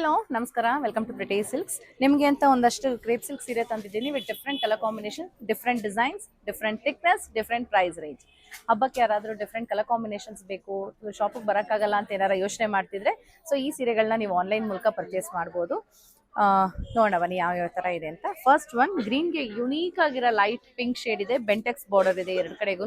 Hello ನಮಸ್ಕಾರ. Welcome to ಬ್ರಿಟೇ silks ನಿಮಗೆ ಅಂತ ಒಂದಷ್ಟು ಕ್ರೇಪ್ ಸಿಲ್ಕ್ ಸೀರೆ ತಂದಿದ್ದೀನಿ with different colour combination different designs different thickness different price range ಹಬ್ಬಕ್ಕೆ ಯಾರಾದರೂ ಡಿಫ್ರೆಂಟ್ ಕಲರ್ ಕಾಂಬಿನೇಷನ್ಸ್ ಬೇಕು ಶಾಪಿಗೆ ಬರೋಕ್ಕಾಗಲ್ಲ ಅಂತ ಏನಾರ ಯೋಚನೆ ಮಾಡ್ತಿದ್ರೆ ಸೊ ಈ ಸೀರೆಗಳನ್ನ ನೀವು ಆನ್ಲೈನ್ ಮೂಲಕ ಪರ್ಚೇಸ್ ಮಾಡ್ಬೋದು. ನೋಡೋಣ ಬನ್ನಿ ಯಾವ ಯಾವ ಥರ ಇದೆ ಅಂತ. ಫಸ್ಟ್ ಒನ್ ಗ್ರೀನ್ಗೆ ಯುನೀಕ್ ಆಗಿರೋ ಲೈಟ್ ಪಿಂಕ್ ಶೇಡ್ ಇದೆ ಬೆಂಟೆಕ್ಸ್ ಬಾರ್ಡರ್ ಇದೆ ಎರಡು ಕಡೆಗೂ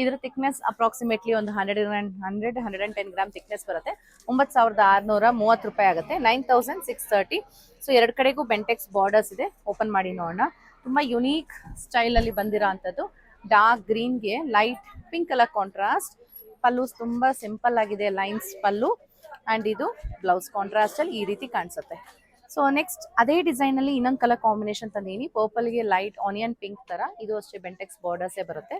ಇದರ ಥಿಕ್ನೆಸ್ ಅಪ್ರಾಕ್ಸಿಮೇಟ್ಲಿ ಒಂದು hundred hundred hundred and ten gram thickness ಬರುತ್ತೆ. ಒಂಬತ್ತು ಸಾವಿರದ ಆರುನೂರ ಮೂವತ್ತು ರೂಪಾಯಿ ಆಗುತ್ತೆ. Nine thousand six thirty so ಎರಡು ಕಡೆಗೂ ಬೆಂಟೆಕ್ಸ್ ಬಾರ್ಡರ್ಸ್ ಇದೆ. ಓಪನ್ ಮಾಡಿ ನೋಡೋಣ. ತುಂಬ ಯುನೀಕ್ ಸ್ಟೈಲಲ್ಲಿ ಬಂದಿರೋ ಅಂಥದ್ದು. Dark ಗ್ರೀನ್ಗೆ light pink colour contrast pallu ತುಂಬ ಸಿಂಪಲ್ ಆಗಿದೆ ಲೈನ್ಸ್ ಪಲ್ಲು. ಆ್ಯಂಡ್ ಇದು ಬ್ಲೌಸ್ ಕಾಂಟ್ರಾಸ್ಟಲ್ಲಿ ಈ ರೀತಿ ಕಾಣಿಸುತ್ತೆ. ಸೊ ನೆಕ್ಸ್ಟ್ ಅದೇ ಡಿಸೈನ್ ಅಲ್ಲಿ ಇನ್ನೊಂದು ಕಲರ್ ಕಾಂಬಿನೇಷನ್ ತಂದೀನಿ ಪರ್ಪಲ್ಗೆ ಲೈಟ್ ಆನಿಯನ್ ಪಿಂಕ್ ತರ. ಇದು ಅಷ್ಟೇ ಬೆಂಟೆಕ್ಸ್ ಬಾರ್ಡರ್ಸ್ ಬರುತ್ತೆ.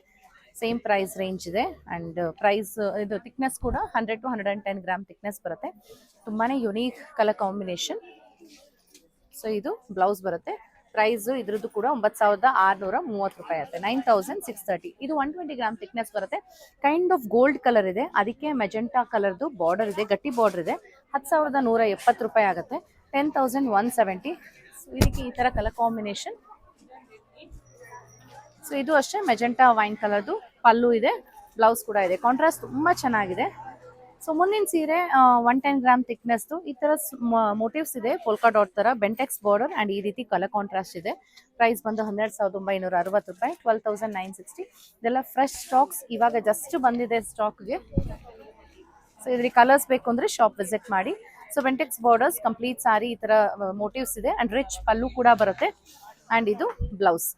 ಸೇಮ್ ಪ್ರೈಸ್ ರೇಂಜ್ ಇದೆ. ಅಂಡ್ ಪ್ರೈಸ್ ಇದು ಥಿಕ್ನೆಸ್ ಕೂಡ hundred to hundred and ten gram thickness ಬರುತ್ತೆ. ತುಂಬಾನೇ ಯುನೀಕ್ ಕಲರ್ ಕಾಂಬಿನೇಷನ್ ಸೊ ಇದು ಬ್ಲೌಸ್ ಬರುತ್ತೆ. ಪ್ರೈಸ್ ಇದ್ರದ್ದು ಕೂಡ ಒಂಬತ್ತು ಸಾವಿರದ ಆರುನೂರ ಮೂವತ್ತು ರೂಪಾಯಿ ಆಗುತ್ತೆ. ನೈನ್ ತೌಸಂಡ್ ಸಿಕ್ಸ್ ತರ್ಟಿ ಇದು ಒನ್ ಟ್ವೆಂಟಿ ಗ್ರಾಮ್ ಥಿಕ್ನೆಸ್ ಬರುತ್ತೆ. ಕೈಂಡ್ ಆಫ್ ಗೋಲ್ಡ್ ಕಲರ್ ಇದೆ. ಅದಕ್ಕೆ ಮೆಜೆಂಟಾ ಕಲರ್ದು ಬಾರ್ಡರ್ ಇದೆ. ಗಟ್ಟಿ ಬಾರ್ಡರ್ ಇದೆ. ಹತ್ತು ಸಾವಿರದ ನೂರ ಎಪ್ಪತ್ತು ರೂಪಾಯಿ ಆಗುತ್ತೆ. ಟೆನ್ ತೌಸಂಡ್ ಒನ್ ಸೆವೆಂಟಿ ಇದಕ್ಕೆ ಈ ಥರ ಕಲರ್ ಕಾಂಬಿನೇಷನ್ ಸೊ ಇದು ಅಷ್ಟೇ ಮೆಜೆಂಟಾ ವೈನ್ ಕಲರ್ದು ಪಲ್ಲು ಇದೆ ಬ್ಲೌಸ್ ಕೂಡ ಇದೆ. ಕಾಂಟ್ರಾಸ್ಟ್ ತುಂಬ ಚೆನ್ನಾಗಿದೆ. ಸೊ ಮುಂದಿನ ಸೀರೆ ಒನ್ ಟೆನ್ ಗ್ರಾಮ್ ಥಿಕ್ನೆಸ್ದು ಈ ಥರ ಮೋಟಿವ್ಸ್ ಇದೆ. ಪೋಲ್ಕಾ ಡಾಟ್ ಥರ ಬೆಂಟೆಕ್ಸ್ ಬಾರ್ಡರ್ ಆ್ಯಂಡ್ ಈ ರೀತಿ ಕಲರ್ ಕಾಂಟ್ರಾಸ್ಟ್ ಇದೆ. ಪ್ರೈಸ್ ಬಂದು ಹನ್ನೆರಡು ಸಾವಿರದ ಒಂಬೈನೂರ ಅರವತ್ತು ರೂಪಾಯಿ ಟ್ವೆಲ್ ತೌಸಂಡ್ ನೈನ್ ಸಿಕ್ಸ್ಟಿ ಇದೆಲ್ಲ ಫ್ರೆಶ್ ಸ್ಟಾಕ್ಸ್ ಇವಾಗ ಜಸ್ಟ್ ಬಂದಿದೆ ಸ್ಟಾಕ್ಗೆ ಸೊ ಇದ್ರಿಗೆ ಕಲರ್ಸ್ ಬೇಕು ಅಂದರೆ ಶಾಪ್ ವಿಸಿಟ್ ಮಾಡಿ. So Bentex borders complete sari ಈ ತರ ಮೋಟಿವ್ಸ್ ಇದೆ ಅಂಡ್ ರಿಚ್ ಪಲ್ಲು ಕೂಡ ಬರುತ್ತೆ ಅಂಡ್ ಇದು ಬ್ಲೌಸ್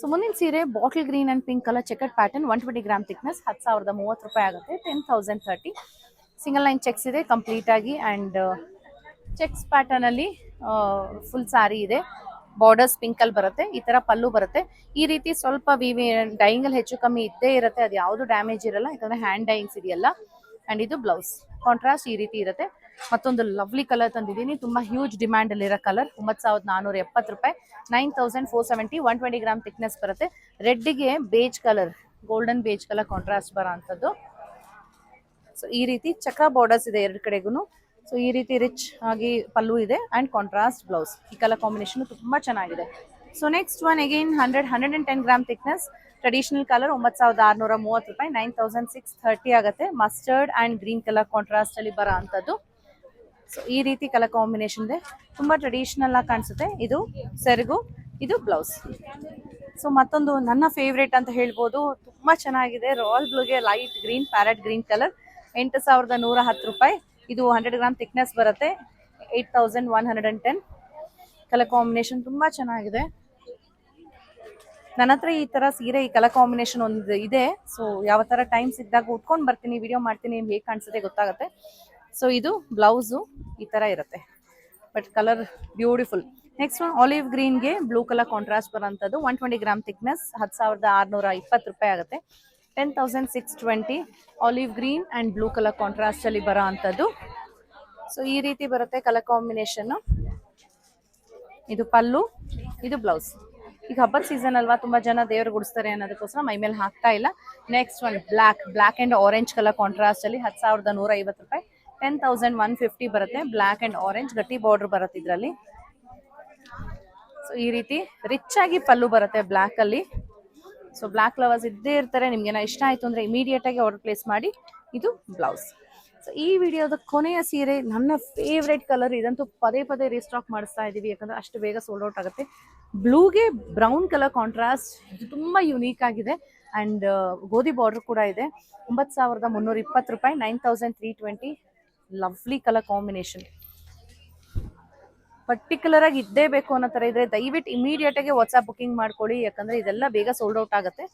ಸೊ ಮುಂದಿನ ಸೀರೆ bottle green and pink colour ಚೆಕಟ್ pattern one twenty gram thickness ಹತ್ತು ಸಾವಿರದ ಮೂವತ್ತು ರೂಪಾಯಿ ಆಗುತ್ತೆ ten thousand thirty single line checks ಇದೆ ಕಂಪ್ಲೀಟ್ ಆಗಿ ಅಂಡ್ ಚೆಕ್ಸ್ ಪ್ಯಾಟರ್ನಲ್ಲಿ ಫುಲ್ ಸಾರಿ ಇದೆ. ಬಾರ್ಡರ್ಸ್ ಪಿಂಕ್ ಅಲ್ಲಿ ಬರುತ್ತೆ, ಈ ತರ ಪಲ್ಲು ಬರುತ್ತೆ. ಈ ರೀತಿ ಸ್ವಲ್ಪ ವಿವಿ ಡೈಯಿಂಗಲ್ಲಿ ಹೆಚ್ಚು ಕಮ್ಮಿ ಇದ್ದೇ ಇರುತ್ತೆ ಅದು ಯಾವುದು ಡ್ಯಾಮೇಜ್ ಇರಲ್ಲ, ಯಾಕಂದ್ರೆ ಹ್ಯಾಂಡ್ ಡೈಯಿಂಗ್ಸ್ ಇದೆಯಲ್ಲ ಅಂಡ್ ಇದು ಬ್ಲೌಸ್ ಕಾಂಟ್ರಾಸ್ಟ್ ಈ ರೀತಿ ಇರುತ್ತೆ. ಮತ್ತೊಂದು ಲವ್ಲಿ ಕಲರ್ ತಂದಿದ್ದೀನಿ. ತುಂಬಾ ಹ್ಯೂಜ್ ಡಿಮ್ಯಾಂಡಲ್ಲಿರೋ ಕಲರ್ ಒಂಬತ್ತು ಸಾವಿರದ ನಾನೂರ ಎಪ್ಪತ್ತು ರೂಪಾಯಿ. Nine thousand four seventy one twenty gram thickness ಬರುತ್ತೆ. ರೆಡ್ಗೆ beige colour golden beige colour contrast ಬರೋ ಅಂಥದ್ದು ಸೊ ಈ ರೀತಿ ಚಕ್ರ ಬಾರ್ಡರ್ಸ್ ಇದೆ ಎರಡು ಕಡೆಗೂ ಸೊ ಈ ರೀತಿ ರಿಚ್ ಆಗಿ ಪಲ್ಲು ಇದೆ ಆ್ಯಂಡ್ ಕಾಂಟ್ರಾಸ್ಟ್ ಬ್ಲೌಸ್ ಈ ಕಲರ್ ಕಾಂಬಿನೇಷನ್ ತುಂಬ ಚೆನ್ನಾಗಿದೆ. So next one again hundred hundred and ten gram thickness traditional colour ಒಂಬತ್ತು ಸಾವಿರದ ಆರುನೂರ ಮೂವತ್ತು ರೂಪಾಯಿ. ನೈನ್ ತೌಸಂಡ್ ಸಿಕ್ಸ್ ಥರ್ಟಿ ಆಗುತ್ತೆ. ಮಸ್ಟರ್ಡ್ ಆ್ಯಂಡ್ ಗ್ರೀನ್ ಕಲರ್ ಕಾಂಟ್ರಾಸ್ಟಲ್ಲಿ ಬರೋ ಅಂಥದ್ದು ಸೊ ಈ ರೀತಿ ಕಲರ್ ಕಾಂಬಿನೇಷನ್ ಇದೆ ತುಂಬ ಟ್ರೆಡಿಷನಲ್ ಆಗಿ ಕಾಣಿಸುತ್ತೆ. ಇದು ಸೆರಗು, ಇದು ಬ್ಲೌಸ್ ಸೊ ಮತ್ತೊಂದು ನನ್ನ ಫೇವ್ರೇಟ್ ಅಂತ ಹೇಳ್ಬೋದು. ತುಂಬ ಚೆನ್ನಾಗಿದೆ. Royal ಬ್ಲೂಗೆ light green parrot green colour ಎಂಟು ಸಾವಿರದ ನೂರ ಹತ್ತು ರೂಪಾಯಿ. ಇದು ಹಂಡ್ರೆಡ್ ಗ್ರಾಮ್ ಥಿಕ್ನೆಸ್ ಬರುತ್ತೆ. Eight thousand one hundred and ten colour combination ತುಂಬ ಚೆನ್ನಾಗಿದೆ. ನನ್ನ ಹತ್ರ ಈ ತರ ಸೀರೆ, ಈ ಕಲರ್ ಕಾಂಬಿನೇಷನ್ ಒಂದು ಇದೆ. ಸೊ ಯಾವ ತರ ಟೈಮ್ ಸಿಕ್ಕಿದಾಗ ಉಟ್ಕೊಂಡು ಬರ್ತೀನಿ ವಿಡಿಯೋ ಮಾಡ್ತೀನಿ, ಹೇಗೆ ಕಾಣಿಸುತ್ತೆ ಗೊತ್ತಾಗುತ್ತೆ. ಸೊ ಇದು ಬ್ಲೌಸು ಈ ತರ ಇರುತ್ತೆ. But colour beautiful next one olive ಗ್ರೀನ್ಗೆ blue colour contrast ಬರೋಂಥದ್ದು ಒನ್ ಟ್ವೆಂಟಿ ಗ್ರಾಮ್ ಥಿಕ್ನೆಸ್ ಹತ್ತು ಸಾವಿರದ ಆರುನೂರ ಇಪ್ಪತ್ತು ರೂಪಾಯಿ ಆಗುತ್ತೆ. Ten thousand six twenty olive green and blue colour ಕಾಂಟ್ರಾಸ್ಟಲ್ಲಿ ಬರೋ ಅಂಥದ್ದು ಸೊ ಈ ರೀತಿ ಬರುತ್ತೆ ಕಲರ್ ಕಾಂಬಿನೇಷನ್ನು ಇದು ಪಲ್ಲು, ಇದು ಬ್ಲೌಸ್ ಈಗ ಹಬ್ಬದ ಸೀಸನ್ ಅಲ್ವಾ, ತುಂಬಾ ಜನ ದೇವರು ಗುಡಿಸ್ತಾರೆ ಅನ್ನೋದಕ್ಕೋಸ್ಕರ ಮೈ ಮೇಲೆ ಹಾಕ್ತಾ ಇಲ್ಲ. Next one black black and orange colour contrast ಅಲ್ಲಿ ಹತ್ತು ಸಾವಿರದ ನೂರ ಐವತ್ತು ರೂಪಾಯಿ. ಟೆನ್ ತೌಸಂಡ್ ಒನ್ ಫಿಫ್ಟಿ ಬರುತ್ತೆ. ಬ್ಲ್ಯಾಕ್ ಅಂಡ್ ಆರೆಂಜ್ ಗಟ್ಟಿ ಬಾರ್ಡರ್ ಬರುತ್ತೆ ಇದರಲ್ಲಿ. ಸೊ ಈ ರೀತಿ ರಿಚ್ ಆಗಿ ಪಲ್ಲು ಬರುತ್ತೆ ಬ್ಲ್ಯಾಕ್ ಅಲ್ಲಿ. ಸೊ ಬ್ಲ್ಯಾಕ್ ಲವರ್ಸ್ ಇದ್ದೇ ಇರ್ತಾರೆ ನಿಮ್ಗೆ ಇಷ್ಟ ಆಯ್ತು ಅಂದ್ರೆ ಇಮಿಡಿಯೇಟ್ ಆಗಿ ಆರ್ಡರ್ ಪ್ಲೇಸ್ ಮಾಡಿ. ಇದು ಬ್ಲೌಸ್ ಸೊ ಈ ವಿಡಿಯೋದ ಕೊನೆಯ ಸೀರೆ ನನ್ನ ಫೇವ್ರೆಟ್ ಕಲರ್ ಇದಂತೂ ಪದೇ ಪದೇ ರೀಸ್ಟಾಕ್ ಮಾಡಿಸ್ತಾ ಇದೀವಿ, ಯಾಕಂದ್ರೆ ಅಷ್ಟು ಬೇಗ ಸೋಲ್ಡ್ ಔಟ್ ಆಗುತ್ತೆ. ಬ್ಲೂಗೆ ಬ್ರೌನ್ ಕಲರ್ ಕಾಂಟ್ರಾಸ್ಟ್ ಇದು ತುಂಬ ಯುನೀಕ್ ಆಗಿದೆ. ಅಂಡ್ ಗೋಧಿ ಬಾರ್ಡರ್ ಕೂಡ ಇದೆ. ಒಂಬತ್ತು ಸಾವಿರದ ಮುನ್ನೂರ ಇಪ್ಪತ್ತು ರೂಪಾಯಿ nine thousand three twenty lovely colour combination particular ಆಗಿ ಇದ್ದೇ ಬೇಕು ಅನ್ನೋ ಥರ ಇದ್ರೆ ದಯವಿಟ್ಟು ಇಮಿಡಿಯೇಟ್ ಆಗಿ ವಾಟ್ಸ್ಆಪ್ ಬುಕಿಂಗ್ ಮಾಡ್ಕೊಳ್ಳಿ. ಯಾಕಂದ್ರೆ ಇದೆಲ್ಲ ಬೇಗ ಸೋಲ್ಡ್ ಔಟ್ ಆಗುತ್ತೆ.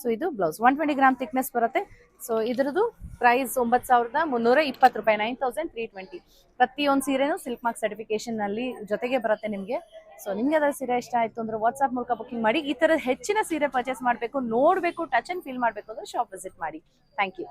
ಸೊ ಇದು blouse one twenty gram thickness ಬರುತ್ತೆ. ಸೊ ಇದ್ರದ್ದು ಪ್ರೈಸ್ ಒಂಬತ್ತು ಸಾವಿರದ ಮುನ್ನೂರ ಇಪ್ಪತ್ತು ರೂಪಾಯಿ. ನೈನ್ ತೌಸಂಡ್ ತ್ರೀ ಟ್ವೆಂಟಿ ಪ್ರತಿಯೊಂದು ಸೀರೆನೂ ಸಿಲ್ಕ್ ಮಾರ್ಕ್ ಸರ್ಟಿಫಿಕೇಶನ್ ಅಲ್ಲಿ ಜೊತೆಗೆ ಬರುತ್ತೆ ನಿಮಗೆ. ಸೊ ನಿಮ್ಗೆ ಅದರ ಸೀರೆ ಇಷ್ಟ ಆಯ್ತು ಅಂದ್ರೆ ವಾಟ್ಸ್ಆಪ್ ಮೂಲಕ ಬುಕಿಂಗ್ ಮಾಡಿ. ಈ ಥರದ ಹೆಚ್ಚಿನ ಸೀರೆ ಪರ್ಚೇಸ್ ಮಾಡಬೇಕು, ನೋಡಬೇಕು ಟಚ್ ಅಂಡ್ ಫೀಲ್ ಮಾಡಬೇಕು ಅಂದ್ರೆ ಶಾಪ್ ವಿಸಿಟ್ ಮಾಡಿ. Thank you